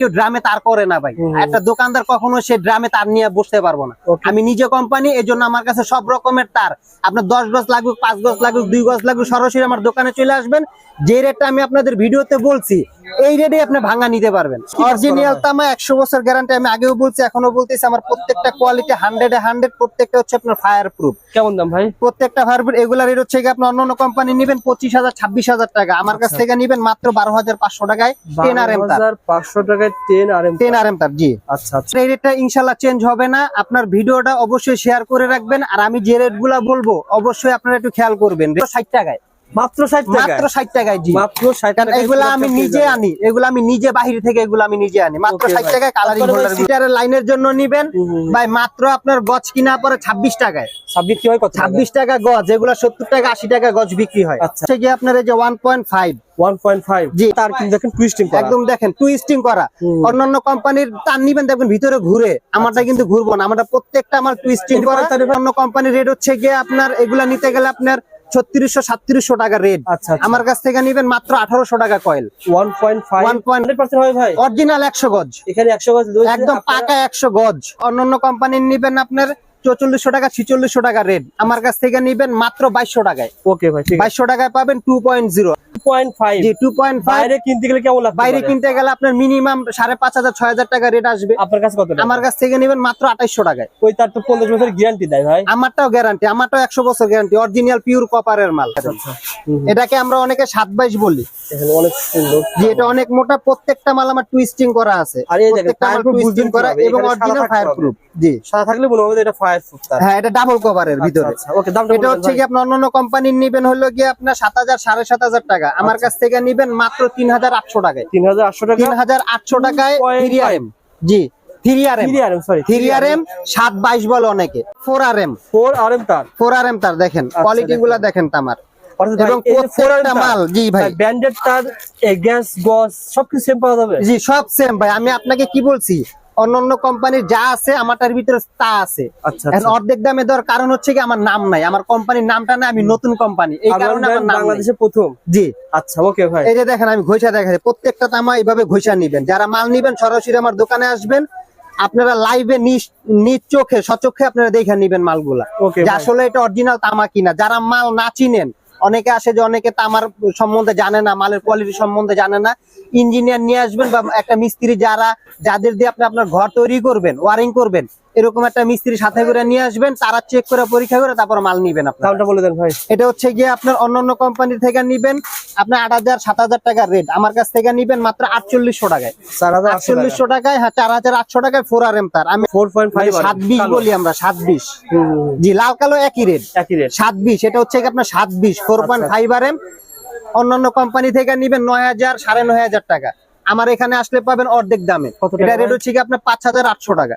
কেউ ড্রামে তার করে না ভাই। একটা দোকানদার কখনো সে ড্রামে তার নিয়ে বসতে পারব না. আমি নিজে কোম্পানি এই জন্য আমার কাছে সব রকমের তার। আপনার দশ গজ লাগুক পাঁচ গজ লাগুক দুই গজ লাগুক সরাসরি আমার দোকানে চলে আসবেন। যে রেটটা আমি আপনাদের ভিডিওতে বলছি এই রেটে আপনি ভাঙা নিতে পারবেন। অরিজিনাল তামা একশো বছর গ্যারান্টি আমি আগেও বলছি এখনও বলতেছি আমার প্রত্যেকটা কোয়ালিটি হান্ড্রেড হান্ড্রেড প্রত্যেকটা হচ্ছে আপনার ফায়ার প্রুফ কেমন দাম ভাই? প্রত্যেকটা ফায়ার প্রুফ এগুলা রেট হচ্ছে আপনি অন্য অন্য কোম্পানি নেবেন পঁচিশ হাজার ছাব্বিশ হাজার টাকা। আমার কাছ থেকে নেবেন মাত্র বারো হাজার পাঁচশো টাকায় টেন আর এম তার। পাঁচশো টাকায় ten R M ten R M তার জি। আচ্ছা আচ্ছা। এই রেটটা ইনশাল্লাহ চেঞ্জ হবে না। আপনার ভিডিওটা অবশ্যই শেয়ার করে রাখবেন। আর আমি যে রেটগুলা বলব অবশ্যই আপনারা একটু খেয়াল করবেন। ষাট টাকায়। মাত্র টাকা মাত্র টাকায় জি। মাত্র ষাট কারণ টাকা এগুলা আমি নিজে আনি এগুলা আমি নিজে বাহির থেকে এগুলো আমি নিজে আনি। মাত্র Okay ষাট ভাই। টাকায় কালারিং হোল্ডার সিটারের লাইনের জন্য নিবেন। ভাই মাত্র আপনার গজ কিনা পরে ছাব্বিশ টাকায়। কি হয় কত টাকা? গজ এগুলা টাকা আশি টাকা গজ বিক্রি হয়। আচ্ছা। গিয়ে আপনার এই যে জি। তার কিন্তু দেখেন টুইস্টিং একদম দেখেন টুইস্টিং করা। অন্যান্য কোম্পানির তার নিবেন দেখবেন ভিতরে ঘুরে। আমারটা কিন্তু ঘুরবো না। আমারটা প্রত্যেকটা আমার টুইস্টিং করা। অন্য কোম্পানির রেট হচ্ছে গিয়ে আপনার এগুলা নিতে গেলে আপনার ছত্রিশশো সাতত্রিশশো টাকা রেট। আচ্ছা আচ্ছা। আমার কাছ থেকে নিবেন মাত্র আঠারোশো টাকা coil. One point five. 1.5 percent ভাই? অরিজিনাল একশো গজ। এখানে একশো গজ একদম পাকা একশো গজ। অন্য কোম্পানির নিবেন আপনার চৌচল্লিশশো টাকা ছিচল্লিশশো টাকা রেট আমার কাছ থেকে নিবেন মাত্র বাইশশো টাকায়। ওকে ভাই বাইশশো টাকায় পাবেন two point zero point five জি টু পয়েন্ট ফাইভ বাইরে কিনতে গেলে কেমন লাগবে বাইরে কিনতে গেলে আপনার মিনিমাম সাড়ে পাঁচ হাজার ছয় হাজার টাকা রেট আসবে। আপনার কাছে কত আমার কাছ থেকে নেবেন মাত্র আঠাইশশো টাকায়। ওই তার তো পঞ্চাশ বছর গ্যারান্টি দেয় ভাই। আমারটাও গ্যারান্টি আমারটাও একশো বছর গ্যারান্টি অরিজিনাল পিওর কপারের মাল। এটাকে আমরা অনেকে সাত বাইশ বলি। অনেক সুন্দর। এটা অনেক মোটা প্রত্যেকটা মাল আমার টুইস্টিং করা আছে। আর এই দেখেন, প্রত্যেকটা মাল fireproof টুইস্টিং করা এবং অরিজিনাল ফায়ার। প্রুফ জি। সাদা থাকলে যে এটা ফায়ার হ্যাঁ এটা ডাবল কভারের ভিতরে। আচ্ছা ওকে এটা হচ্ছে কি আপনার অন্যান্য কোম্পানির নিবেন হলো গিয়ে আপনার সাত হাজার সাড়ে সাত হাজার টাকা। আমার আচ্ছা। কাছ থেকে নিবেন মাত্র তিন হাজার আটশো টাকায়। তিন হাজার আটশো টাকা? তিন হাজার আটশো টাকায় 2.5 থ্রি আর এম জি three R M three R M sorry three R M সাত বাইশ বলে অনেকে। Four R M four R M তার? ফোর আর এম তার দেখেন আচ্ছা, কোয়ালিটি গুলা দেখেন তামার। এবং এই যে 4R প্রত্যেকটা তার, মাল, জি ভাই। ব্র্যান্ডেড তার গ্যাস গস সবকিছু সেম পাওয়া যাবে? জি সব সেম ভাই। আমি আপনাকে কি বলছি? অন্যান্য কোম্পানির যা আছে আমারটার ভিতরে তা আছে। আচ্ছা এখন আচ্ছা। অর্ধেক দামে দেওয়ার কারণ হচ্ছে কি আমার নাম নাই। আমার কোম্পানির নামটা না আমি নতুন কোম্পানি এই কারণে আমার নাম বাংলাদেশে প্রথম? জি। আচ্ছা ওকে ভাই। এই যে দেখেন আমি ঘষা দেখাচ্ছি। প্রত্যেকটা তামা এইভাবে ঘষা নিবেন। যারা মাল নিবেন সরাসরি আমার দোকানে আসবেন। আপনারা লাইভে নিজ চোখে সচক্ষে আপনারা দেখে নিবেন মালগুলা। আসলে এটা অরিজিনাল তামা কিনা। যারা মাল না চিনেন অনেকে আসে যে অনেকে তো আমার সম্বন্ধে জানে না, মালের কোয়ালিটি সম্বন্ধে জানে না। ইঞ্জিনিয়ার নিয়ে আসবেন বা একটা মিস্ত্রি যারা, যাদের দিয়ে আপনি আপনার ঘর তৈরি করবেন ওয়ারিং করবেন এরকম একটা মিস্ত্রি সাথে করে নিয়ে আসবেন তারা চেক করে পরীক্ষা করে তারপর মাল নিবেন দামটা বলে দেন ভাই। এটা হচ্ছে গিয়ে আপনার অন্যান্য কোম্পানি থেকে নিবেন আপনার আট হাজার সাত হাজার টাকার রেট আমার কাছ থেকে নিবেন মাত্র আটচল্লিশশো টাকায়। আটচল্লিশশো টাকায় হ্যাঁ চার হাজার আটশো টাকায় ফোর আর এম তার। আমি ফোর পয়েন্ট ফাইভ সাত বিশ বলি আমরা সাত বিশ। জি লাল কালো একই রেট একই রেট সাত বিশ এটা হচ্ছে আপনার সাত বিশ four point five R M অন্যান্য কোম্পানি থেকে নিবেন নয় হাজার সাড়ে নয় হাজার টাকা। আমার এখানে আসলে পাবেন অর্ধেক দামে। এটা রেট হচ্ছে কি আপনার পাঁচ হাজার আটশো টাকা।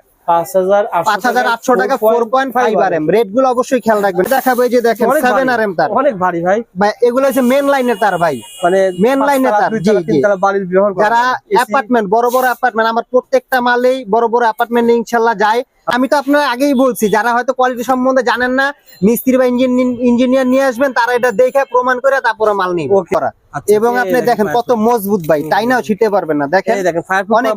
টাকা রেটগুলো অবশ্যই খেয়াল রাখবেন। দেখাবো যে দেখেন সেভেন আর এম তার। অনেক ভারী ভাই। ভাই এগুলো হচ্ছে মেন লাইনের তার ভাই। মানে মেন তার, জি, জি। যারা অ্যাপার্টমেন্ট বড় বড় অ্যাপার্টমেন্ট আমার প্রত্যেকটা মালেই বড় বড় অ্যাপার্টমেন্ট ইনশাল্লাহ যায়। আমি তো আপনার আগেই বলছি যারা হয়তো কোয়ালিটি সম্বন্ধে জানেন না মিস্ত্রি বা ইঞ্জিনিয়ার নিয়ে আসবেন তারা এটা দেখে প্রমাণ করে তারপরে মাল Okay. করা। আচ্ছা, এবং আপনি দেখেন কত মজবুত ভাই তাই না? ছিটে পারবেন না দেখেন। অনেক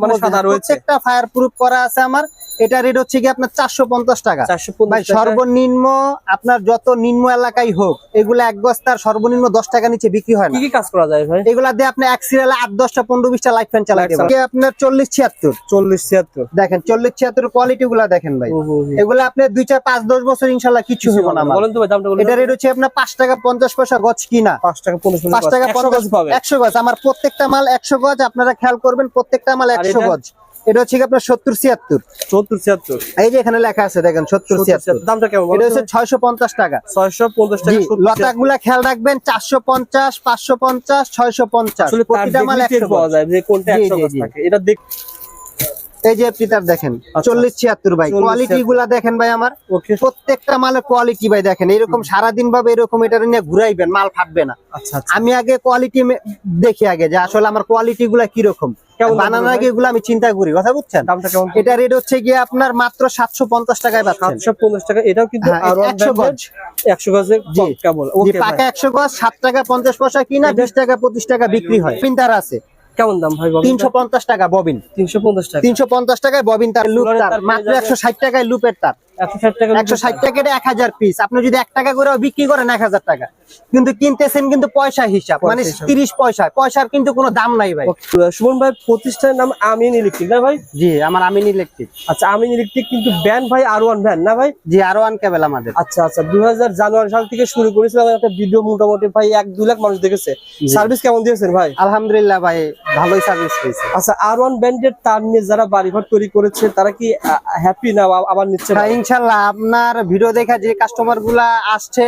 প্রত্যেকটা ফায়ার প্রুফ করা আছে আমার। এটা রেট হচ্ছে কি আপনার চারশো পঞ্চাশ টাকা। ভাই সর্বনিম্ন আপনার যত নিম্ন এলাকায় হোক এগুলো এক বস্তার সর্বনিম্ন দশ টাকা নিচে বিক্রি হয় না। কি কি কাজ করা যায় ভাই? এগুলা দিয়ে আপনি এক সিরিয়ালে আট দশটা পনেরো বিশটা লাইট ফ্যান চালাতে আপনার চল্লিশ ছিয়াত্তর? চল্লিশ ছিয়াত্তর। দেখেন চল্লিশ ছিয়াত্তর কোয়ালিটি গুলা দেখেন ভাই। এগুলো আপনি দুই চার পাঁচ দশ বছর ইনশাল্লাহ কিচ্ছু হবে না বলেন তো ভাই দামটা বলেন। এটা রেট হচ্ছে আপনার পাঁচ টাকা পঞ্চাশ পয়সা গছ কিনা। পাঁচ টাকা পঞ্চাশ পাঁচ টাকা পঞ্চাশ পাবে। একশো গজ। আমার প্রত্যেকটা মাল একশো গজ আপনারা খেয়াল করবেন প্রত্যেকটা মাল একশো? গজ। এটা হচ্ছে আপনার সত্তর ছিয়াত্তর। সত্তর ছিয়াত্তর। এই যে এখানে লেখা আছে দেখেন সত্তর ছিয়াত্তর। দামটা কেমন এটা হচ্ছে ছয়শো পঞ্চাশ টাকা। ছয়শো পঞ্চাশ টাকা লতা গুলা খেয়াল রাখবেন চারশো পঞ্চাশ পাঁচশো পঞ্চাশ ছয়শো পঞ্চাশ। প্রতিটা মাল একশো পাওয়া যায় যে কোনটা একশো জি, গজ জি। থাকে। এটা দেখ এই যে পিতার দেখেন আচ্ছা। চল্লিশ ছিয়াত্তর ভাই। কোয়ালিটি গুলা দেখেন ভাই আমার। প্রত্যেকটা মালের কোয়ালিটি ভাই দেখেন এরকম সারাদিন ভাবে এরকম এটা নিয়ে ঘুরাইবেন মাল ফাটবে না। আচ্ছা আচ্ছা। আমি আগে কোয়ালিটি দেখি আগে যে আসলে আমার কোয়ালিটি গুলা কীরকম। কেমন দাম বানানোর আগে এগুলো আমি চিন্তা করি কথা বুঝছেন? এটা রেট হচ্ছে গিয়ে আপনার মাত্র সাতশো পঞ্চাশ টাকায় পাচ্ছেন। সাতশো পঞ্চাশ টাকা এটাও কিন্তু হ্যাঁ, একশো গজ। একশো গজে পাকা একশো গজ সাত টাকা পঞ্চাশ পয়সা কিনা বিশ টাকা পঁচিশ টাকা বিক্রি হয়। প্রিন্টার আছে। কেমন দাম ভাই তিনশো পঞ্চাশ টাকা ববিন। তিনশো পঞ্চাশ টাকা। তিনশো পঞ্চাশ টাকায় ববিন তার লুপ তার। তার মাত্র একশো ষাট টাকায় লুপের তার। একশো ষাট টাকা একশো ষাট টাকা এক হাজার পিস আপনি যদি এক টাকা করে বিক্রি করেন এক হাজার টাকা। কিন্তু কিনতেছেন কিন্তু পয়সা হিসাব মানে তিরিশ পয়সা। পয়সার কিন্তু কোনো দাম নাই ভাই। সুমন ভাই প্রতিষ্ঠানের নাম আমিন ইলেকট্রিক না ভাই? জি আমার আমিন ইলেকট্রিক। আচ্ছা আমিন ইলেকট্রিক কিন্তু ব্যান ভাই আর ওয়ান ভ্যান না ভাই? জি আরও ওয়ান কেবল আমাদের। আচ্ছা আচ্ছা দুই জানুয়ারি সাল থেকে শুরু করেছিলাম একটা ভিডিও মোটামুটি ভাই এক দুই লাখ মানুষ দেখেছে। সার্ভিস কেমন দিয়েছেন ভাই? আলহামদুলিল্লাহ ভাই ভালোই সার্ভিস আচ্ছা আর ওয়ান ব্যান্ডের তার নিয়ে যারা বাড়িঘর তৈরি করেছে তারা কি হ্যাপি না আবার নিচ্ছে? হ্যাঁ, ইনশাল্লাহ আপনার ভিডিও দেখা যে কাস্টমারগুলা আসছে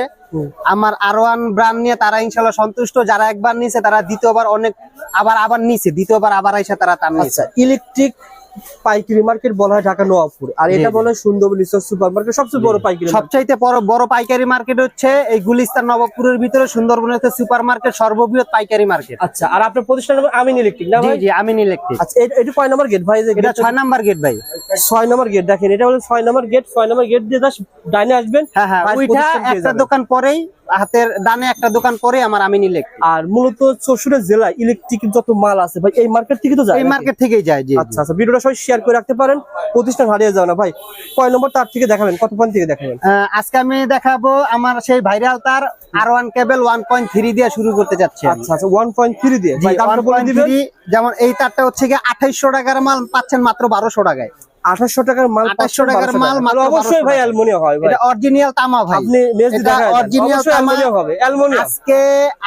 আমার আরোয়ান ব্র্যান্ড নিয়ে তারা ইনশাল্লাহ সন্তুষ্ট। যারা একবার নিছে তারা দ্বিতীয়বার অনেক আবার আবার নিছে দ্বিতীয়বার আবার আইসা তারা তার নিছে। আচ্ছা ইলেকট্রিক পাইকারি মার্কেট বলা হয় ঢাকা নওয়াবপুর আর এটা। বলা হয় সুন্দর সুপার মার্কেট সবচেয়ে বড় পাইকারি সবচাইতে বড় বড় পাইকারি মার্কেট হচ্ছে এই গুলিস্তান নবাবপুরের ভিতরে সুন্দরবনের হচ্ছে সুপার মার্কেট সর্ববৃহৎ পাইকারি মার্কেট। আচ্ছা আর আপনার প্রতিষ্ঠান নাম আমিন ইলেকট্রিক না জি ভাই? জি আমিন ইলেকট্রিক। আচ্ছা এটা- কয় নম্বর গেট ভাই? এটা gate- ছয় নাম্বার গেট ভাই। ছয় নম্বর গেট দেখেন এটা হলো ছয় নম্বর গেট ছয় নম্বর গেট দিয়ে জাস্ট ডাইনে আসবেন। হ্যাঁ হ্যাঁ ওইটা একটা দোকান পরেই হাতের ডানে একটা দোকান পরেই আমার আমিন ইলেকট্রিক আর মূলত চৌষট্টি জেলায় ইলেকট্রিক যত মাল আছে ভাই এই মার্কেট থেকে তো যায় এই মার্কেট থেকেই যায় জি আচ্ছা আচ্ছা ভিডিওটা সবাই শেয়ার করে রাখতে পারেন প্রতিষ্ঠান হারিয়ে যাও না ভাই। কয় নম্বর তার থেকে দেখাবেন কত পয়েন্ট থেকে দেখাবেন? আজকে আমি দেখাবো আমার সেই ভাইরাল তার R one cable one point three দিয়ে শুরু করতে যাচ্ছি। আচ্ছা আচ্ছা ওয়ান পয়েন্ট থ্রি দিয়ে। জি ভাই দামটা বলে দিবেন? 1.3 যেমন এই তারটা হচ্ছে গিয়ে আঠাইশশো টাকার মাল পাচ্ছেন মাত্র বারোশো টাকায়। আঠাশশো টাকার মাল 2800 টাকার মাল মাল অবশ্যই ভাই অ্যালমোনিয়াম হয় এটা অরিজিনাল তামা ভাই। আপনি এটা original তামা। হবে অ্যালমোনিয়াম। আজকে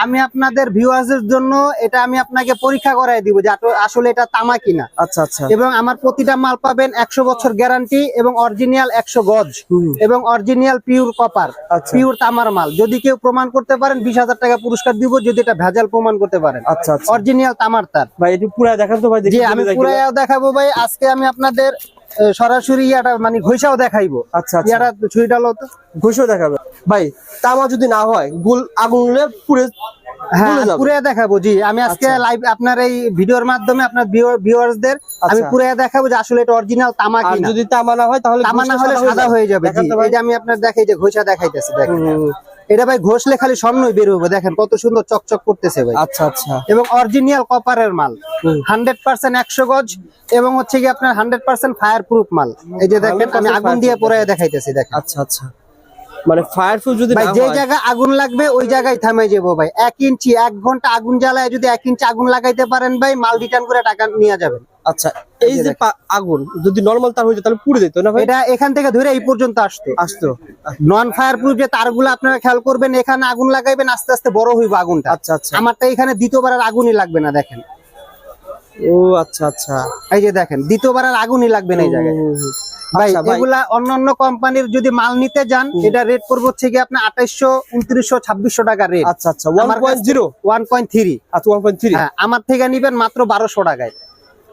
আমি আপনাদের ভিউয়ার্সের জন্য এটা আমি আপনাকে পরীক্ষা করাই দিব যে আসলে এটা তামা কিনা। আচ্ছা আচ্ছা। এবং আমার প্রতিটা মাল পাবেন একশো বছর গ্যারান্টি এবং অরিজিনাল একশো গজ এবং অরিজিনাল পিওর কপার আচ্ছা। পিওর তামার মাল। যদি কেউ প্রমাণ করতে পারেন বিশ হাজার টাকা পুরস্কার দিব যদি এটা ভেজাল প্রমাণ করতে পারেন। আচ্ছা আচ্ছা। অরিজিনাল তামার তার। ভাই একটু পুরা ভাই জি আমি। পুরাইয়াও দেখাবো ভাই। আজকে আমি আপনাদের সরাসরি ইয়াটা মানে ঘষাও দেখাইবো। আচ্ছা আচ্ছা। ইয়াটা ছুরিটা লো তো। ঘুষও দেখাবে। ভাই তামা যদি না হয় গুল আগুন পুড়ে হ্যাঁ পুরে দেখাবো জি। আমি আজকে আচ্ছা। লাইভ আপনার এই ভিডিওর মাধ্যমে আপনার ভিউয়ার্সদের আমি আচ্ছা। পুরে দেখাবো যে আসলে এটা অরিজিনাল তামা আর যদি তামা না হয় তাহলে তামা না হলে সাদা হয়ে যাবে। জি। এটা আমি আপনার দেখাই যে ঘষা দেখাইতেছি দেখেন। এটা ভাই ঘষলে খালি স্বর্ণই বের হবে দেখেন কত সুন্দর চকচক করতেছে ভাই। আচ্ছা আচ্ছা। এবং অরিজিনাল কপারের মাল। হান্ড্রেড পার্সেন্ট একশো গজ এবং হচ্ছে কি আপনার হান্ড্রেড পার্সেন্ট ফায়ার প্রুফ মাল। এই যে দেখেন আমি আগুন দিয়ে। পরে দেখাইতেছি দেখেন। আচ্ছা আচ্ছা। মানে ফায়ারফুল যদি ভাই যে জায়গায় আগুন লাগবে ওই জায়গায় থামে যাব ভাই। এক ইঞ্চি এক ঘণ্টা আগুন জ্বালায় যদি এক ইঞ্চি আগুন লাগাইতে পারেন ভাই মাল রিটার্ন করে টাকা নিয়ে যাবেন। আচ্ছা এই যে আগুন যদি নরমাল তার হয়ে যেত তাহলে পুড়ে যেত না ভাই? এটা এখান থেকে ধরে এই পর্যন্ত আসতো। আসতো। নন ফায়ার প্রুফ যে তারগুলো আপনারা খেয়াল করবেন এখানে আগুন লাগাইবেন আস্তে আস্তে বড় হইব আগুনটা। আচ্ছা আচ্ছা। আমারটা এখানে দ্বিতীয়বার আর আগুনই লাগবে না দেখেন। ও আচ্ছা আচ্ছা। এই যে দেখেন দ্বিতীয়বার আর আগুনই লাগবে না এই জায়গায়। ভাই আচ্ছা, ভাই। এগুলা অন্যান্য কোম্পানির যদি মাল নিতে যান এটা রেট পড়বে হচ্ছে কি আপনার আঠাইশশো উনত্রিশশো ছাব্বিশশো টাকা রেট আচ্ছা আচ্ছা one point zero one point three আচ্ছা ওয়ান পয়েন্ট থ্রি হ্যাঁ আমার থেকে নিবেন মাত্র বারোশো টাকায়।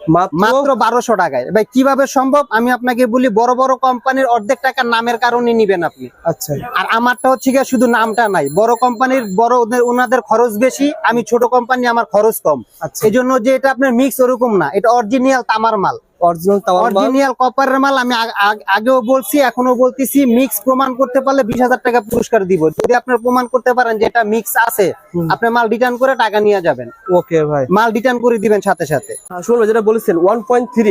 মাত্র বারোশো টাকায়। ভাই কীভাবে সম্ভব? আমি আপনাকে বলি বড় বড় কোম্পানির অর্ধেক টাকার নামের কারণে নিবেন আপনি। আচ্ছা। আর আমারটা হচ্ছে গিয়ে শুধু নামটা নাই। বড় কোম্পানির বড় ওনাদের খরচ বেশি আমি ছোট কোম্পানি আমার খরচ কম। আচ্ছা। এই জন্য যে এটা আপনার মিক্স ওরকম না এটা অরিজিনাল তামার মাল। অরিজিনাল তাওয়ার অরিজিনাল কপারের মাল আমি আগ- আগ- আগেও বলছি এখনও বলতেছি মিক্স প্রমাণ করতে পারলে বিশ হাজার টাকা পুরস্কার দিব। যদি আপনার প্রমাণ করতে পারেন যে এটা মিক্স আছে আপনি মাল রিটার্ন করে টাকা নিয়ে যাবেন। ওকে ভাই। মাল রিটার্ন করে দিবেন সাথে সাথে। শুনুন যেটা বলেছেন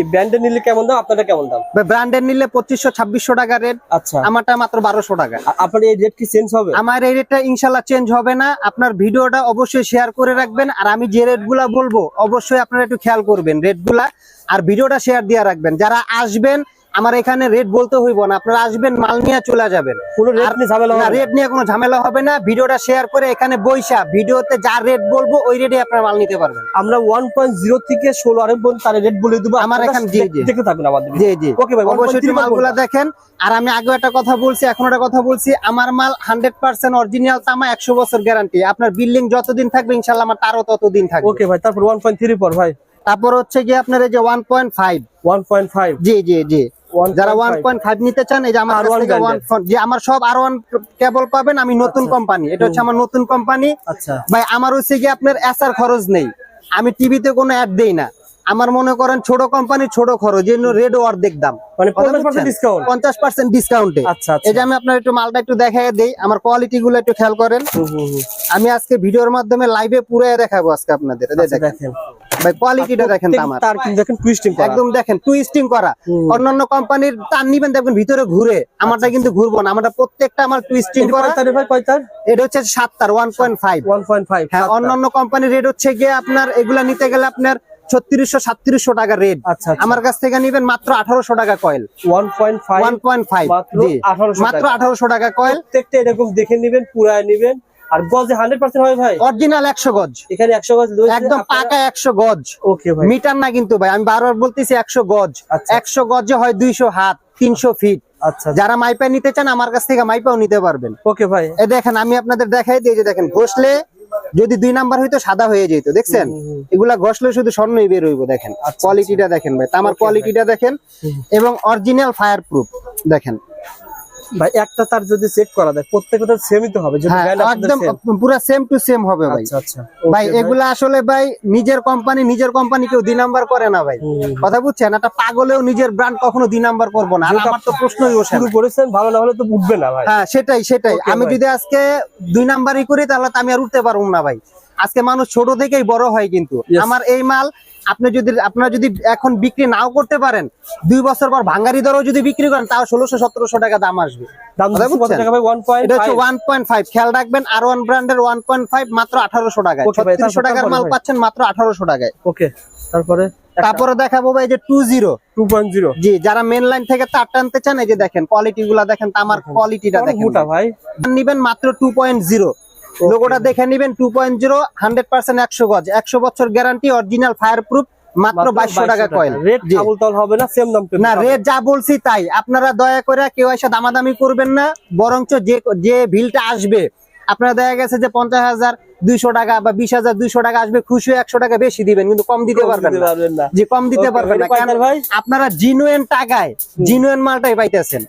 ব্র্যান্ডের নিলে কেমন দাম কেমন দাম? ব্র্যান্ডের নিলে পঁচিশশো ছাব্বিশশো টাকা রেট আচ্ছা। আমারটা মাত্র টাকা। আপনার এই রেট কি চেঞ্জ হবে? আমার এই রেটটা ইনশাল্লাহ চেঞ্জ হবে না। আপনার ভিডিওটা অবশ্যই শেয়ার করে রাখবেন। আর আমি যে রেটগুলা বলব অবশ্যই আপনারা একটু খেয়াল করবেন। রেটগুলা আর ভিডিওটা শেয়ার দিয়ে রাখবেন। যারা আসবেন আমার এখানে রেট বলতে হইব না। আপনারা আসবেন মাল নিয়ে চলে যাবেন। কোনো রেট নিয়ে ঝামেলা হবে না? রেট নিয়ে কোনো ঝামেলা হবে না। ভিডিওটা শেয়ার করে এখানে বইসা ভিডিওতে যা রেট বলব ওই রেটে আপনারা মাল নিতে পারবেন। আমরা ওয়ান পয়েন্ট জিরো থেকে ষোলো আরেক পর্যন্ত তার রেট বলে দেবো। আমার এখানে- দেখতে থাকবেন আমাদের জি জি। ওকে ভাই অবশ্যই মালগুলা দেখেন। আর আমি আগেও একটা কথা বলছি এখন একটা কথা বলছি। আমার মাল হান্ড্রেড পার্সেন্ট অরিজিনাল তামা একশো বছর গ্যারান্টি আপনার বিল্ডিং যতদিন থাকবে ইনশাল্লাহ আমার তারও ততদিন থাকবে। ওকে ভাই তারপর ওয়ান পয়েন্ট থ্রি পর ভাই। তারপর হচ্ছে গিয়ে আপনার এই যে one point five one point five জি জি জি। যারা ওয়ান 1.5 পয়েন্ট ফাইভ নিতে চান এই যে আমার যে আমার সব আর ওয়ান কেবল পাবেন আমি নতুন কোম্পানি এটা হচ্ছে আমার নতুন কোম্পানি আচ্ছা। ভাই আমার হচ্ছে গিয়ে আপনার এসার খরচ নেই। আমি টিভিতে কোনো অ্যাড দেই না। আমার মনে করেন ছোট কোম্পানি ছোট খরচ জন্য রেড অর্ধেক দাম। মানে পঞ্চাশ পার্সেন্ট ডিসকাউন্ট আচ্ছা আচ্ছা। এই যে আমি আপনার একটু মালটা একটু দেখাই দেই আমার কোয়ালিটি গুলো একটু খেয়াল করেন। আমি আজকে ভিডিওর মাধ্যমে লাইভে পুরো দেখাবো আজকে আপনাদের। আচ্ছা, দেখেন। ভাই কোয়ালিটিটা দেখেন তামার তার কিন্তু দেখেন টুইস্টিং করা। একদম দেখেন টুইস্টিং করা। অন্যান্য কোম্পানির তার নিবেন দেখবেন ভিতরে ঘুরে। আমারটা কিন্তু ঘুরবো না। আমারটা প্রত্যেকটা আমার টুইস্টিং করা। তারে ভাই কয় তার? এটা হচ্ছে সাত তার ওয়ান পয়েন্ট ফাইভ 1.5 হ্যাঁ অন্যান্য কোম্পানির রেট হচ্ছে গিয়ে আপনার এগুলা নিতে গেলে আপনার ছত্রিশশো সাতত্রিশশো টাকা রেট আচ্ছা আচ্ছা। আমার কাছ থেকে নিবেন মাত্র আঠারোশো টাকা কয়েল 1.5 ওয়ান পয়েন্ট ফাইভ মাত্র 1800 মাত্র টাকা। আঠারোশো টাকা কয়েল প্রত্যেকটা এরকম দেখে নেবেন পুরায় নেবেন। আর গজে 100% হয় ভাই? অরিজিনাল একশো গজ। এখানে 100 গজ একদম পাকা একশো গজ। ওকে ভাই। মিটার না কিন্তু ভাই আমি বারবার বলতেছি একশো গজ। আচ্ছা। একশো গজে হয় দুইশো হাত তিনশো ফিট আচ্ছা। যারা মাইপা নিতে চান আমার কাছ থেকে মাইপাও নিতে পারবেন। ওকে ভাই। এ দেখেন আমি আপনাদের দেখাই দিই এই যে দেখেন ঘষলে যদি দুই নাম্বার হইতো সাদা হয়ে যেত দেখছেন। এগুলা ঘষলে শুধু স্বর্ণই বের হইব দেখেন। আচ্ছা, কোয়ালিটিটা দেখেন ভাই তামার কোয়ালিটিটা দেখেন। এবং অরিজিনাল ফায়ার প্রুফ দেখেন। ভাই একটা তার যদি চেক করা যায় প্রত্যেকটা সেমই তো হবে হ্যাঁ একদম পুরো সেম টু সেম হবে ভাই। আচ্ছা আচ্ছা। ভাই এগুলা আসলে ভাই নিজের কোম্পানি নিজের কোম্পানি কেউ দুই নাম্বার করে না ভাই। কথা বুঝছেন? একটা পাগলেও নিজের ব্র্যান্ড কখনো দুই নাম্বার করব না। আমার তো প্রশ্নই ওঠে শুরু করেছেন ভালো না হলে তো উঠবে না ভাই। হ্যাঁ সেটাই সেটাই। আমি যদি আজকে দুই নাম্বারই করি তাহলে তো আমি আর উঠতে পারব না ভাই। আজকে মানুষ ছোট থেকেই বড় হয় কিন্তু। আমার এই মাল আপনি যদি আপনারা যদি এখন বিক্রি নাও করতে পারেন দুই বছর পর ভাঙ্গারি দরও যদি বিক্রি করেন তাও ষোলোশো সতেরোশো টাকা দাম আসবে। দাম কথা দিচ্ছি কত বুঝছেন? টাকা ভাই? এটা হচ্ছে 1.5 ওয়ান পয়েন্ট ফাইভ খেয়াল রাখবেন আর ওয়ান ব্র্যান্ডের ওয়ান পয়েন্ট ফাইভ মাত্র আঠারোশো টাকায়। ছত্রিশশো টাকার মাল পাচ্ছেন মাত্র আঠারোশো টাকায়। ওকে তারপরে তারপরে দেখাবো ভাই যে টু জিরো 2.0 জি যারা মেন লাইন থেকে তার টানতে চান এই যে দেখেন কোয়ালিটি গুলা দেখেন তামার কোয়ালিটিটা দেখেন ভাই। নিবেন মাত্র টু পয়েন্ট জিরো লোগোটা দেখে নিবেন two point zero hundred percent একশো গজ। একশো বছর গ্যারান্টি অরিজিনাল ফায়ার প্রুফ মাত্র বাইশশো টাকা কয়েল হবে না সেম দাম না রেট যা বলছি তাই। আপনারা দয়া করে কেউ এসে দামাদামি করবেন না বরঞ্চ যে যে ভিলটা আসবে আপনারা দেখা গেছে যে পঞ্চাশ হাজার দুইশো টাকা বা বিশ হাজার দুইশো টাকা আসবে খুশি একশো টাকা বেশি দিবেন কিন্তু কম দিতে পারবেন না। যে কম দিতে পারবেন না। কেন আপনারা জিনুয়েন টাকায় জিনুয়েন মালটাই পাইতেছেন।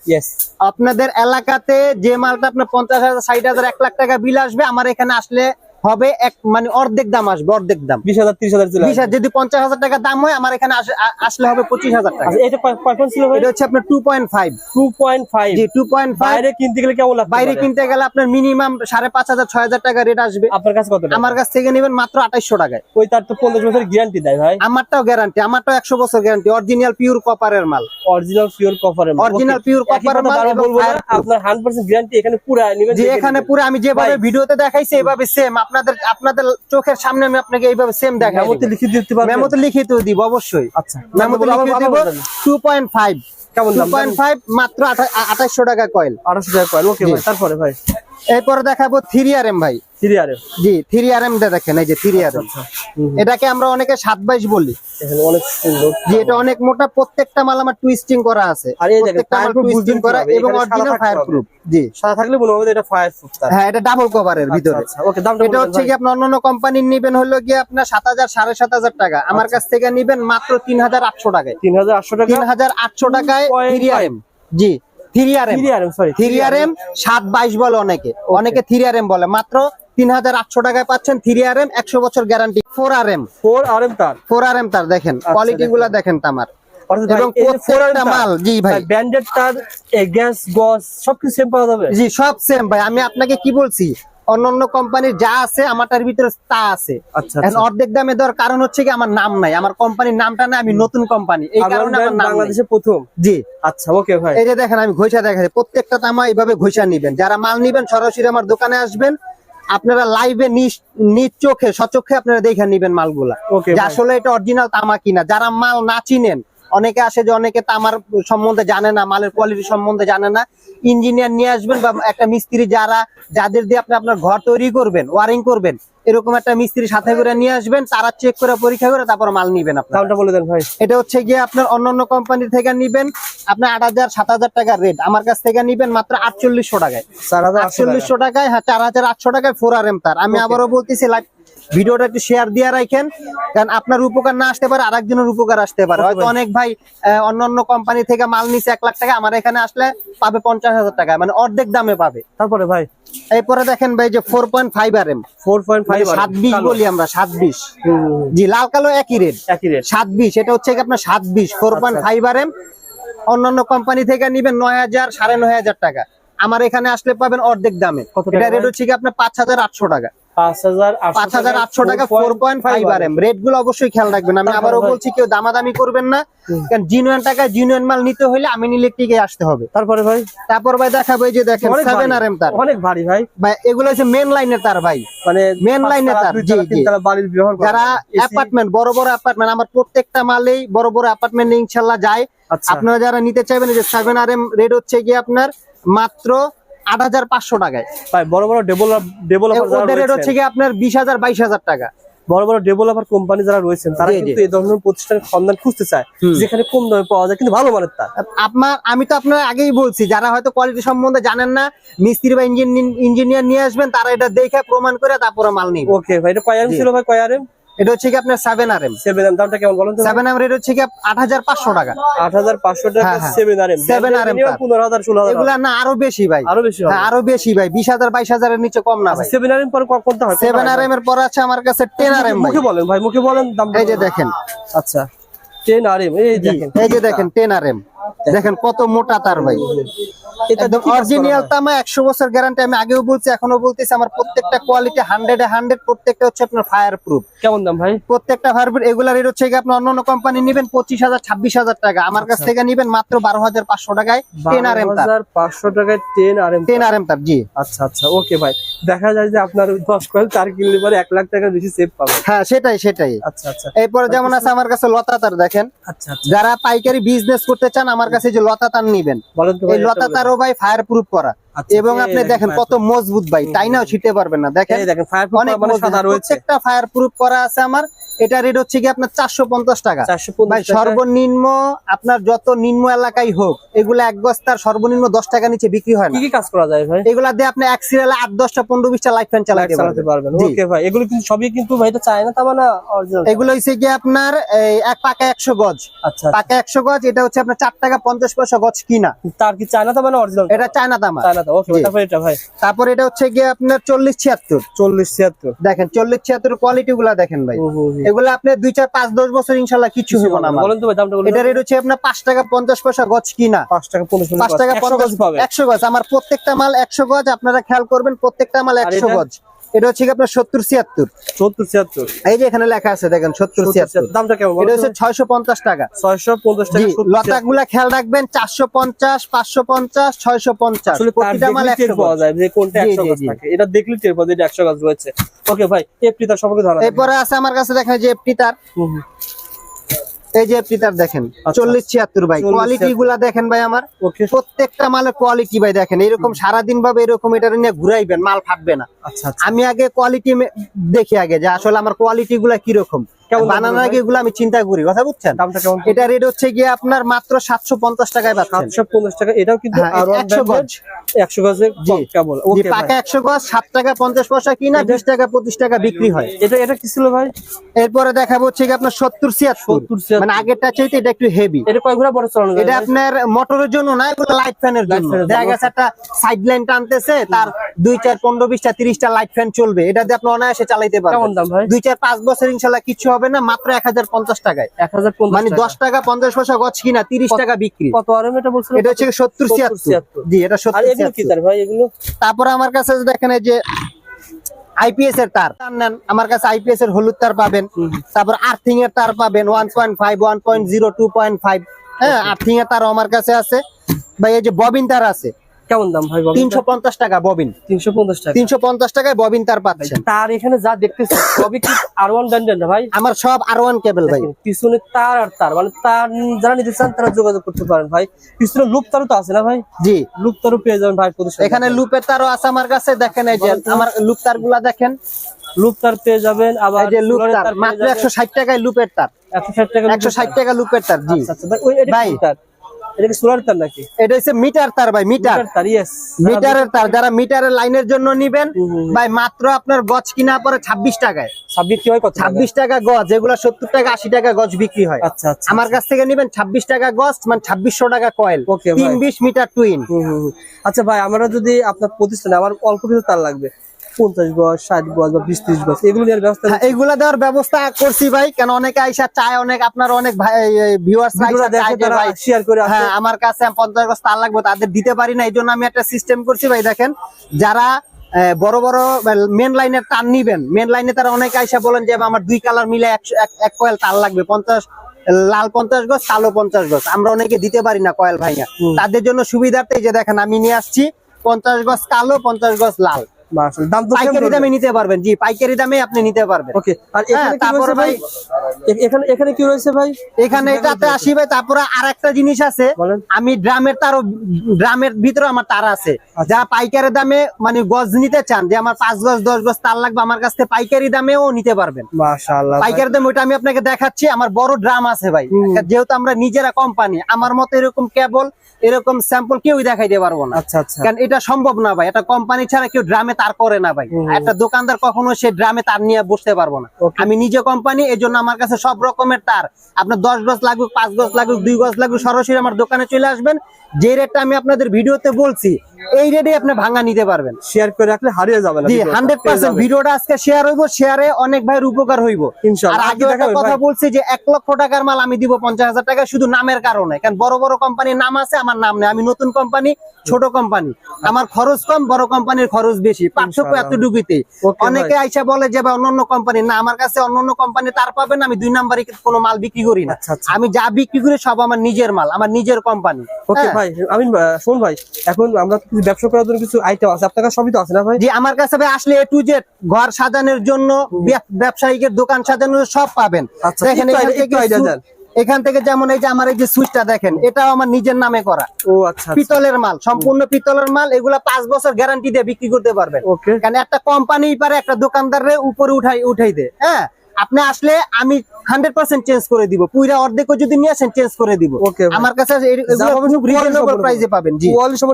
আপনাদের এলাকাতে যে মালটা আপনার পঞ্চাশ হাজার ষাট হাজার এক লাখ টাকা বিল আসবে আমার এখানে আসলে হবে এক মানে অর্ধেক দাম আসবে অর্ধেক দাম। 20000 30000 চলে বিশ হাজার যদি পঞ্চাশ হাজার টাকা দাম হয় আমার এখানে আসলে হবে পঁচিশ হাজার টাকা। আচ্ছা এটা কয় কয় পয়েন্ট ছিল এটা হচ্ছে আপনার টু পয়েন্ট ফাইভ 2.5 জি টু পয়েন্ট ফাইভ বাইরে কিনতে গেলে কেমন লাগবে বাইরে কিনতে গেলে আপনার মিনিমাম সাড়ে পাঁচ হাজার ছয় হাজার টাকা রেট আসবে। আপনার কাছে কত আমার কাছ থেকে নেবেন মাত্র আঠাইশশো টাকায়। ওই তার তো 15 বছরের গ্যারান্টি দেয় ভাই। আমারটাও গ্যারান্টি আমারটাও একশো বছর গ্যারান্টি অরিজিনাল পিওর কপারের মাল। অরিজিনাল পিওর কপারের মাল। এবং বলব না fireproof। আপনার 100% গ্যারান্টি এখানে পুরো নেবেন যে এখানে। পুরো আমি যেভাবে। ভিডিওতে দেখাইছি এভাবে সেম আপনাদের আপনাদের চোখের সামনে আমি আপনাকে এইভাবে সেম দেখাই মেমোতে লিখে দিতে পারব মেমোতে তো দিব অবশ্যই। আচ্ছা। মেমোতে লিখে দিব বলেন। টু পয়েন্ট ফাইভ কেমন টু দাম পয়েন্ট ফাইভ মাত্র 2800 টাকা কয়েল 2800 টাকা কয়েল ওকে ভাই তারপরে ভাই? এরপরে দেখাবো থ্রি আর এম ভাই। সিরিয়ারে জি থ্রি আর এম দেখেন এই যে থ্রি আর এম। আচ্ছা এটাকে আমরা অনেকে সাত বাইশ বলি। অনেক সুন্দর। এটা অনেক মোটা প্রত্যেকটা মাল আমার টুইস্টিং করা আছে। আর এই দেখেন, টুইস্টিং করা এবং অরিজিনাল থাকতে ফায়ার প্রুফ জি। সাদা থাকলে হবে এটা ফায়ার প্রুফ তার। হ্যাঁ এটা ডাবল কভারের ভিতরে। আচ্ছা ওকে দামটা এটা হচ্ছে কি আপনার অন্যান্য কোম্পানির নিবেন হলো গিয়ে আপনার সাত হাজার সাড়ে সাত হাজার টাকা। আমার আচ্ছা। কাছ থেকে নিবেন মাত্র তিন হাজার আটশো টাকায়। 3800 টাকা? তিন হাজার আটশো টাকায় থ্রি আর এম জি। Three R M sorry three R M সাত বাইশ বলে অনেকে। অনেকে থ্রি আর এম বলে। মাত্র তিন হাজার আটশো টাকায় পাচ্ছেন থ্রি আর এম একশো বছর guarantee four R M 4 RM তার? ফোর আর এম তার দেখেন কোয়ালিটি গুলা দেখেন তামার অর্থাৎ এবং এই যে 4 প্রত্যেকটা মাল জি ভাই। ব্র্যান্ডেড তার গ্যাস গস সবকিছু সেম পাওয়া যাবে? জি সব সেম ভাই। আমি আপনাকে কি বলছি? অন্যান্য কোম্পানির যা আছে আমারটার ভিতরে তা আছে। আচ্ছা এখন অর্ধেক দামে দেওয়ার কারণ হচ্ছে কি আমার নাম নাই। আমার কোম্পানির নামটা না আমি নতুন কোম্পানি। এই কারণে আমার নাম বাংলাদেশে প্রথম? জি। আচ্ছা ওকে ভাই। এই যে দেখেন আমি ঘষা দেখাচ্ছি প্রত্যেকটা তামা এইভাবে ঘষা নিবেন। যারা মাল নিবেন সরাসরি আমার দোকানে আসবেন। আপনারা লাইভে নিজ নিজ চোখে সচক্ষে আপনারা দেখে নিবেন মালগুলা। যে আসলে এটা অরিজিনাল তামা কিনা। যারা মাল না চিনেন অনেকে আসে যে অনেকে তামার সম্বন্ধে জানে না মালের কোয়ালিটি সম্বন্ধে জানে না। ইঞ্জিনিয়ার নিয়ে আসবেন বা একটা মিস্ত্রি যারা যাদের দিয়ে আপনি আপনার ঘর তৈরি করবেন ওয়ারিং করবেন এরকম একটা মিস্ত্রি সাথে করে নিয়ে আসবেন তারা চেক করে পরীক্ষা করে তারপর মাল নিবেন আপনার। বলে দেন ভাই। এটা হচ্ছে গিয়ে আপনার অন্যান্য কোম্পানি থেকে নিবেন আপনার আট হাজার সাত হাজার টাকার রেট আমার কাছ থেকে নিবেন মাত্র আটচল্লিশশো টাকায়। 4800 আটচল্লিশশো টাকায়। হ্যাঁ চার হাজার আটশো টাকায় ফোর আর এম তার। আমি আবারও বলতেছি লাইভ ভিডিওটা একটু শেয়ার দিয়ে রাখেন কারণ আপনার উপকার না আসতে পারে আরেকজনের উপকার আসতে পারে। হয়তো অনেক ভাই আহ, অন্যান্য কোম্পানি থেকে মাল নিচ্ছে এক লাখ টাকা আমার এখানে আসলে পাবে পঞ্চাশ হাজার টাকা মানে অর্ধেক দামে পাবে। তারপরে ভাই? এরপরে দেখেন ভাই যে four point five R M 4.5 সাত বিশ বলি আমরা সাত বিশ জি লাল কালো একই রেট একই রেট সাত বিশ এটা হচ্ছে কি আপনার সাত বিশ four point five R M অন্যান্য কোম্পানি থেকে নিবেন নয় হাজার সাড়ে নয় হাজার টাকা। আমার এখানে আসলে পাবেন অর্ধেক দামে। এটা রেট হচ্ছে কি আপনার পাঁচ হাজার আটশো টাকা। পাঁচ হাজার আটশো টাকা four point five R M রেটগুলো অবশ্যই খেয়াল রাখবেন। আমি তারপরে আবারও ভাই- বলছি কেউ দামাদামি করবেন না। কারণ জিনুয়ান টাকা জিনুয়ান মাল নিতে হলে ইলেকট্রিকে আসতে হবে। তারপরে ভাই? তারপর ভাই দেখাবো এই যে দেখেন সেভেন আর এম তার। অনেক ভারী ভাই। ভাই এগুলো হচ্ছে মেন লাইনের তার ভাই। মানে তার, জি, জি। করা। যারা অ্যাপার্টমেন্ট বড় বড় অ্যাপার্টমেন্ট আমার প্রত্যেকটা মালেই বড় বড় অ্যাপার্টমেন্ট ইনশাল্লাহ যায়। আচ্ছা। আপনারা যারা নিতে চাইবেন যে সেভেন আর এম রেট হচ্ছে গিয়ে আপনার মাত্র আট হাজার পাঁচশো টাকায়। ভাই বড় বড় ডেভেলপ ডেভেলপার রেট হচ্ছে গিয়ে আপনার বিশ হাজার বাইশ হাজার টাকা। বড় বড় ডেভেলপার কোম্পানি যারা রয়েছেন তারা। কিন্তু এই ধরনের প্রতিষ্ঠানের সন্ধান খুঁজতে চায় যেখানে কম দামে পাওয়া যায় কিন্তু ভালো মানের তার। আপনার আমি তো আপনার আগেই বলছি যারা হয়তো কোয়ালিটি সম্বন্ধে জানেন না মিস্ত্রি বা ইঞ্জিনিয়ার নিয়ে আসবেন তারা এটা দেখে প্রমাণ করে তারপরে মাল নিবে। ওকে ভাই এটা কয় ছিল ভাই কয় আরএম এটা হচ্ছে কি আপনার সেভেন আর এম সেভেন দামটা কেমন বলেন সেভেন আর রেট হচ্ছে কি আট হাজার পাঁচশো টাকা। আট হাজার পাঁচশো টাকা হ্যাঁ, হ্যাঁ। সেভেন আরএম 7RM তার। পনেরো হাজার ষোলো হাজার। এগুলা না আরও বেশি ভাই। আরও বেশি হ্যাঁ আরও বেশি ভাই। বিশ হাজার বাইশ হাজারের নিচে কম না সেভেন আরএম পরে কোনটা হয় সেভেন আর এম এর পর আছে আমার কাছে টেন আর এম মুখে বলেন ভাই মুখে বলেন দাম এই যে দেখেন। আচ্ছা টেন আরএম এই দেখেন। এই যে দেখেন টেন আর এম দেখেন কত মোটা তার ভাই। এটা একদম কি কাজ করা অরিজিনাল তামা একশো বছর গ্যারান্টি আমি আগেও বলছি এখনও বলতেছি আমার প্রত্যেকটা কোয়ালিটি হান্ড্রেড হান্ড্রেড প্রত্যেকটা হচ্ছে আপনার ফায়ার প্রুফ কেমন দাম ভাই? প্রত্যেকটা ফায়ার প্রুফ এগুলা রেট হচ্ছে আপনি অন্য অন্য কোম্পানি নিবেন পঁচিশ হাজার ছাব্বিশ হাজার টাকা। আমার কাছ আচ্ছা। থেকে নিবেন মাত্র বারো হাজার পাঁচশো টাকায় টেন আর এম তার পাঁচশো টাকায় ten RM ten R M তার জি। আচ্ছা আচ্ছা ওকে ভাই। দেখা যায় যে আপনার দশ কয়েল তার কিনলে পরে এক লাখ টাকা বেশি সেভ পাবেন। হ্যাঁ সেটাই সেটাই। আচ্ছা আচ্ছা। এরপরে যেমন আছে আমার কাছে লতা তার দেখেন। আচ্ছা যারা পাইকারি বিজনেস করতে চান আমার কাছে যে লতা তার নিবেন। এই লতা তারও ভাই ফায়ার প্রুফ করা। এবং আপনি দেখেন কত মজবুত ভাই তাই নাও ছিটে পারবেন না দেখেন? অনেক মানে সাদা রয়েছে। প্রত্যেকটা ফায়ার প্রুফ করা আছে আমার। এটা রেট হচ্ছে কি আপনার চারশো পঞ্চাশ টাকা। ভাই সর্বনিম্ন আপনার যত নিম্ন এলাকায় হোক এগুলা এক বস্তার সর্বনিম্ন দশ টাকা নিচে বিক্রি হয় কি না। কি কাজ করা যায় ভাই? এগুলা দিয়ে আপনি এক সিরিয়ালে আট দশটা পনেরো বিশটা লাইফ ফ্যান চালাতে পারবেন। ওকে ভাই এগুলো কিন্তু সবই কিন্তু ভাই এটা চায় না তা মানে এগুলো হচ্ছে কি আপনার এক পাকা একশো গজ। আচ্ছা পাকা একশো গজ এটা হচ্ছে আপনার চার টাকা পঞ্চাশ পয়সা গজ কিনা। তার কি চায় না তা মানে অরিজিনাল এটা চায়না তামা ওকে। তারপরে এটা ভাই। তারপর এটা হচ্ছে গিয়ে আপনার চল্লিশ ছিয়াত্তর। চল্লিশ ছিয়াত্তর। দেখেন চল্লিশ ছিয়াত্তর কোয়ালিটি গুলা দেখেন ভাই। এগুলা হুম, হুম। এগুলো আপনি দুই চার পাঁচ দশ বছর ইনশাল্লাহ কিছু হবে না। বলেন তো ভাই দামটা বলেন। এটা রেট হচ্ছে আপনার পাঁচ টাকা পঞ্চাশ পয়সা গজ কিনা। পাঁচ টাকা টাকা পাবে গজ আমার প্রত্যেকটা মাল একশো গজ আপনারা খেয়াল করবেন প্রত্যেকটা মাল একশো এটা? গজ। এটা হচ্ছে কি আপনার সত্তর ছিয়াত্তর। সত্তর ছিয়াত্তর। এই যে এখানে লেখা আছে দেখেন সত্তর ছিয়াত্তর। দামটা কেমন এটা হচ্ছে ছয়শো পঞ্চাশ টাকা। ছয়শো পঞ্চাশ টাকা লতাকগুলা খেয়াল রাখবেন চারশো পঞ্চাশ পাঁচশো পঞ্চাশ ছয়শো পঞ্চাশ। প্রতিটা মাল একশো পাওয়া যায় যে কোনটা একশো গাছ থাকে। এটা দেখলে টের পাওয়া যায় একশো গাছ রয়েছে। ওকে ভাই এফটি তার সম্পর্কে ধরা এরপরে আছে আমার কাছে দেখেন যে এফটি তার। এই যে পিতার তার দেখেন আচ্ছা। চল্লিশ ছিয়াত্তর ভাই। কোয়ালিটি গুলা দেখেন ভাই আমার। প্রত্যেকটা মালের কোয়ালিটি ভাই দেখেন। এরকম সারাদিন ভাবে এরকম এটা নিয়ে ঘুরাইবেন মাল ফাটবে না। আচ্ছা আচ্ছা। আমি আগে কোয়ালিটি দেখি আগে যে আসলে আমার কোয়ালিটি গুলা কীরকম। বানানোর আগে এগুলো আমি চিন্তা করি কথা বুঝছেন? দামটা কেমন এটা রেট হচ্ছে গিয়ে আপনার মাত্র সাতশো পঞ্চাশ টাকায় পাচ্ছেন। টাকা এটাও কিন্তু হ্যাঁ, আরও গজ। গজে ওকে পাকা গজ টাকা পঞ্চাশ পয়সা কিনা টাকা পঁচিশ টাকা বিক্রি হয়। এটা এটা কি ছিল ভাই? এরপরে দেখাবো হচ্ছে কি আপনার সত্তর ছিয়াত্তর। 70, 76 মানে আগেরটা চাইতে এটা একটু হেভি এটা কয় ঘোড়া বড় চালানো এটা আপনার মোটরের জন্য না এগুলো লাইট ফ্যানের জন্য। দেখা গেছে একটা সাইড লাইন টানতেছে তার দুই চার পনেরো বিশটা তিরিশটা লাইট ফ্যান চলবে। এটা দিয়ে আপনি অনায়াসে চালাইতে পারবেন। দুই চার পাঁচ বছর ইনশাল্লাহ কিছু হবে না মাত্র এক হাজার পঞ্চাশ টাকায়। এক হাজার পঞ্চাশ মানে দশ টাকা পঞ্চাশ পয়সা গছ কিনা তিরিশ টাকা বিক্রি। এটা হচ্ছে সত্তর ছিয়াত্তর। জি এটা সত্তর তারপরে আমার কাছে দেখেন এই যে আইপিএস এর তার। নেন আমার কাছে আইপিএস এর হলুদ তার পাবেন। তারপর আর্থিং এর তার পাবেন one point five one point zero two point five হ্যাঁ আর্থিং এর তার আমার কাছে আছে। ভাই এই যে ববিন তার আছে। কেমন দাম ভাই তিনশো পঞ্চাশ টাকা ববিন। তিনশো পঞ্চাশ টাকা। তিনশো পঞ্চাশ টাকায় ববিন তার পাচ্ছেন। তার এখানে যা দেখতেছি সবই কি আর ওয়ান ব্র্যান্ডের না ভাই? আমার সব আর ওয়ান কেবল ভাই। পিছনে তার আর তার মানে তার যারা নিতে চান তারা যোগাযোগ করতে পারেন ভাই। পিছনে লুপ তারও তো আছে না ভাই? জি। লুপ তারও পেয়ে যাবেন ভাই এখানে লুপের তারও আছে আমার কাছে দেখেন এই যে আমার লুপ তারগুলা দেখেন। লুপ তার পেয়ে যাবেন আবার যে লুপ তার তার মাত্র যাবেন। একশো ষাট টাকায় লুপের তার। একশো ষাট টাকা একশো ষাট টাকা লুপের তার জি। আচ্ছা, আচ্ছা, ভাই, ওই- এটা তার? এটা কি সোলার তার নাকি? এটা হচ্ছে মিটার তার ভাই মিটার। তার ইয়েস মিটারের তার যারা মিটারের লাইনের জন্য নিবেন। ভাই মাত্র আপনার গজ কিনা পরে ছাব্বিশ টাকায়। ছাব্বিশ কি হয় কত টাকা? ছাব্বিশ টাকা গজ এগুলো সত্তর টাকা আশি টাকা গজ বিক্রি হয়। আচ্ছা আচ্ছা আমার কাছ থেকে নিবেন ছাব্বিশ টাকা গজ মানে ছাব্বিশশো টাকা কয়েল। Okay, তিন ভাই। বিশ মিটার টুইন। আচ্ছা ভাই আমরা যদি আপনার প্রতিষ্ঠানে আমার অল্প কিছু তার লাগবে। পঞ্চাশ গজ ষাট গজ বা বিশ ত্রিশ গজ এগুলো নেওয়ার ব্যবস্থা হ্যাঁ, এইগুলা দেওয়ার ব্যবস্থা করছি ভাই কেন অনেকে আইসা চায় অনেক আপনার অনেক শেয়ার করে হ্যাঁ আমার কাছে পঞ্চাশ গজ তার লাগবে তাদের দিতে পারি না এই জন্য আমি একটা সিস্টেম করছি ভাই দেখেন। যারা বড় বড় মেন লাইনের তার নিবেন মেন লাইনে তারা অনেকে আইসা বলেন যে আমার দুই কালার মিলে এক এক কয়েল তার লাগবে পঞ্চাশ লাল পঞ্চাশ গজ কালো পঞ্চাশ গজ। আমরা অনেকে দিতে পারি না কয়েল ভাইয়া তাদের জন্য সুবিধার্থে যে দেখেন আমি নিয়ে আসছি পঞ্চাশ গজ কালো পঞ্চাশ গজ লাল। দাম তো পাইকারি দামে নিতে পারবেন। জি পাইকারি দামে আপনি নিতে পারবেন। ওকে আর হ্যাঁ, এখানে তারপরে ভাই? এখানে এখানে কি রয়েছে ভাই? এখানে এটাতে আসি ভাই তারপরে আর জিনিস আছে। আমি ড্রামের তারও ড্রামের ভিতরে আমার তার আছে। যা পাইকারি দামে মানে গজ নিতে চান যে আমার পাঁচ গজ দশ গজ তার লাগবে আমার কাছ থেকে পাইকারি দামেও নিতে পারবেন। মাশাআল্লাহ পাইকারি দামে ওইটা আমি আপনাকে দেখাচ্ছি আমার বড় ড্রাম আছে ভাই। যেহেতু আমরা নিজেরা কোম্পানি আমার মতো এরকম কেবল এরকম স্যাম্পল কেউই দেখাইতে পারব না। আচ্ছা আচ্ছা। কারণ এটা সম্ভব না ভাই এটা কোম্পানি ছাড়া কেউ ড্রামে তার করে না ভাই। একটা দোকানদার কখনো সে ড্রামে তার নিয়ে বসতে পারব না। আমি নিজে কোম্পানি এই জন্য আমার কাছে সব রকমের তার। আপনার দশ গজ লাগুক পাঁচ গজ লাগুক দুই গজ লাগুক সরাসরি আমার দোকানে চলে আসবেন। যে রেটটা আমি আপনাদের ভিডিওতে বলছি এই রেটে আপনি ভাঙা নিতে পারবেন। শেয়ার করে রাখলে হারিয়ে যাবে জি হান্ড্রেড পার্সেন্ট ভিডিওটা আজকে শেয়ার হইব শেয়ারে অনেক ভাইয়ের উপকার হইব। আর আগে একটা কথা বলছি যে এক লক্ষ টাকার মাল আমি দিব পঞ্চাশ হাজার টাকা শুধু নামের কারণে। কারণ বড় বড় কোম্পানির নাম আছে আমার নাম নেই। আমি নতুন কোম্পানি ছোট কোম্পানি আমার খরচ কম বড় কোম্পানির খরচ বেশি। পার্থক্য। এতটুকুতে। অনেকে আইসা বলে যে ভাই অন্য কোম্পানি না আমার কাছে অন্য কোম্পানি তার পাবেন আমি দুই নাম্বারে কোনো মাল বিক্রি করি না। আচ্ছা, আচ্ছা। আমি যা বিক্রি করি সব আমার নিজের মাল আমার নিজের কোম্পানি ওকে ভাই আমি শোন ভাই এখন আমরা কিছু ব্যবসা করার জন্য কিছু আইটেম আছে আপনার কাছে সবই তো আছে না ভাই? জি আমার কাছে ভাই আসলে এ টু জেড ঘর সাজানোর জন্য ব্যব- ব্যবসায়িকের দোকান সাজানোর সব পাবেন। আচ্ছা, দেখেন এখান থেকে যেমন এই যে আমার এই যে সুইচটা দেখেন এটাও আমার নিজের নামে করা। ও আচ্ছা আচ্ছা। পিতলের মাল সম্পূর্ণ পিতলের মাল এগুলা পাঁচ বছর গ্যারান্টি দিয়ে বিক্রি করতে পারবেন। কারণ একটা কোম্পানি পারে একটা দোকানদারে উপরে উঠাই উঠাই দে হ্যাঁ? আপনি আসলে আমি হান্ড্রেড পার্সেন্ট চেঞ্জ করে দিব। পুরা অর্ধেকও যদি নিয়ে আসেন চেঞ্জ করে দিব। আমার কাছে রিজনেবল প্রাইসে পাবেন জি।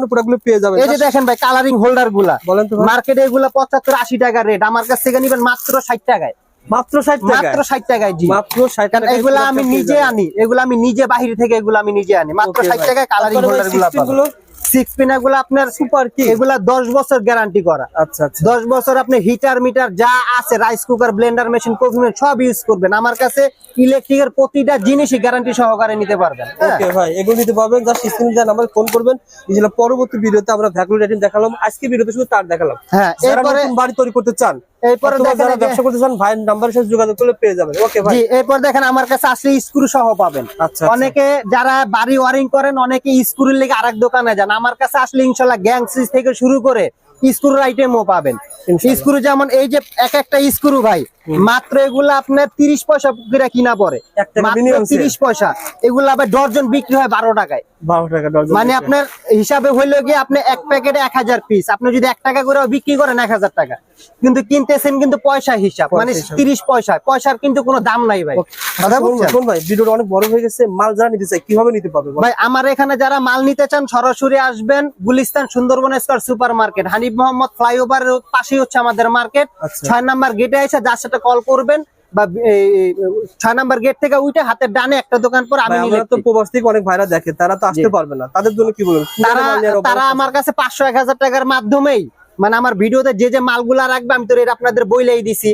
প্রোডাক্টগুলো পেয়ে যাবেন। এই যে দেখেন ভাই কালারিং হোল্ডারগুলা। বলেন তো মার্কেটে এগুলা পঁচাত্তর আশি টাকা রেট আমার কাছ থেকে নিবেন মাত্র ষাট টাকায়। মাত্র 60 টাকা মাত্র ষাট টাকায় জি। মাত্র 60 টাকা এগুলা আমি নিজে আনি এগুলা আমি নিজে বাহির থেকে এগুলা আমি নিজে আনি। মাত্র Okay, ষাট ভাই। টাকায় কালারিং হোল্ডার ভাই গুলা 16 গুলো? সিক্স পিন এগুলা আপনার সুপার কি এগুলা বছর গ্যারান্টি করা। আচ্ছা আচ্ছা। বছর আপনি হিটার মিটার যা আছে rice cooker blender machine coffee machine সব ইউজ করবেন। আমার কাছে ইলেকট্রিকের প্রতিটা জিনিসই গ্যারান্টি সহকারে নিতে পারবেন। হ্যাঁ। ওকে ভাই এগুলো নিতে পারবেন। জাস্ট স্ক্রিনে দেন নাম্বার ফোন করবেন। ইনশাআল্লাহ পরবর্তী ভিডিওতে আমরা রেটিং দেখালাম। আজকে ভিডিওতে শুধু তার দেখালাম। হ্যাঁ এরপরে বাড়ি তৈরি করতে চান এরপরে যারা ব্যবসা করতে চান ভাইয়ের নাম্বারের সাথে যোগাযোগ করলে পেয়ে যাবেন। ওকে ভাই। জি এরপর দেখেন আমার কাছে আসলে স্ক্রু সহ পাবেন। আচ্ছা, আচ্ছা। অনেকে যারা বাড়ি ওয়ারিং করেন অনেকে স্ক্রুর লেগে আরেক দোকানে যান। আমার কাছে আসলে ইনশাল্লাহ গ্যাং থেকে শুরু করে স্ক্রুর আইটেমও পাবেন। স্ক্রু যেমন এই যে এক একটা স্ক্রু ভাই মাত্র এগুলা আপনার তিরিশ পয়সা করে কিনা sale। তিরিশ পয়সা। এগুলা আবার ডর্জন বিক্রি হয় বারো টাকায়। মানে আপনার হিসাবে হইল গিয়ে আপনি এক প্যাকেটে এক হাজার পিস আপনি যদি এক টাকা করে বিক্রি করেন এক হাজার টাকা। কিন্তু কিনতেছেন কিন্তু পয়সা হিসাব। মানে তিরিশ পয়সা। পয়সার কিন্তু কোনো দাম নাই ভাই? শোন ভাই ভিডিওটা অনেক বড় হয়ে গেছে। মাল যারা নিতে চাই কীভাবে নিতে পারবে? ভাই আমার এখানে যারা মাল নিতে চান সরাসরি আসবেন। Gulistan Sundarban square super market Hanif Mohammad ফ্লাইওভারের পাশেই হচ্ছে আমাদের মার্কেট। আচ্ছা। ছয় নাম্বার গেটে এসে যার সাথে কল করবেন বা এই, এই, ছয় নাম্বার গেট থেকে উঠে হাতের ডানে একটা দোকান পর আমি ভাই, তো প্রবাস থেকে অনেক ভাইরা দেখে তারা তো আসতে পারবে না। তাদের জন্য কি বলবেন তারা তারা আমার কাছে পাঁচশো এক হাজার টাকার মাধ্যমেই। মানে আমার ভিডিওতে যে যে মালগুলা রাখবে আমি তো এটা আপনাদের বইলেই দিছি।